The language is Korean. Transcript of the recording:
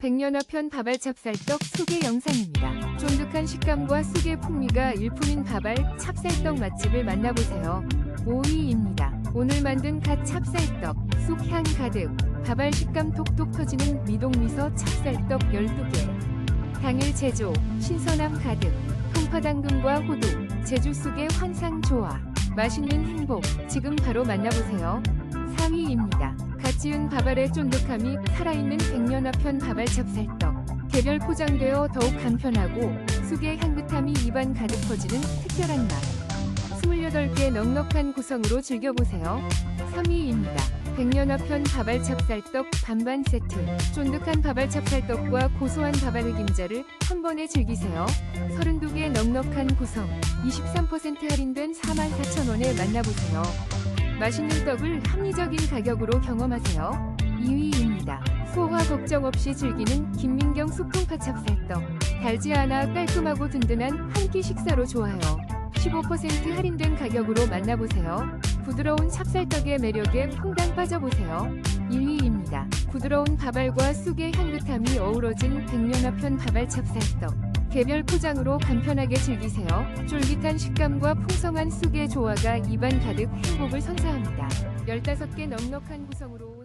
백년어편 밥알 찹쌀떡 소개 영상입니다. 쫀득한 식감과 쑥의 풍미가 일품인 밥알 찹쌀떡 맛집을 만나보세요. 5위입니다. 오늘 만든 갓 찹쌀떡, 쑥향 가득, 밥알 식감 톡톡 터지는 미동미소 찹쌀떡 12개. 당일 제조, 신선함 가득, 통파당근과 호두, 제주 쑥의 환상 조화. 맛있는 행복, 지금 바로 만나보세요. 4위입니다. 갓 지은 밥알의 쫀득함이 살아있는 백년화편 밥알 찹쌀떡. 개별 포장되어 더욱 간편하고 쑥의 향긋함이 입안 가득 퍼지는 특별한 맛. 28개 넉넉한 구성으로 즐겨보세요. 3위입니다. 백년화편 밥알 찹쌀떡 반반 세트. 쫀득한 밥알 찹쌀떡과 고소한 밥알 흑임자를 한 번에 즐기세요. 32개 넉넉한 구성. 23% 할인된 44,000원에 만나보세요. 맛있는 떡을 합리적인 가격으로 경험하세요. 2위입니다. 소화 걱정 없이 즐기는 김민경 소풍 파 찹쌀떡. 달지 않아 깔끔하고 든든한 한 끼 식사로 좋아요. 15% 할인된 가격으로 만나보세요. 부드러운 찹쌀떡의 매력에 퐁당 빠져보세요. 1위입니다. 부드러운 밥알과 쑥의 향긋함이 어우러진 백년화편 밥알 찹쌀떡. 개별 포장으로 간편하게 즐기세요. 쫄깃한 식감과 풍성한 쑥의 조화가 입안 가득 행복을 선사합니다. 15개 넉넉한 구성으로 온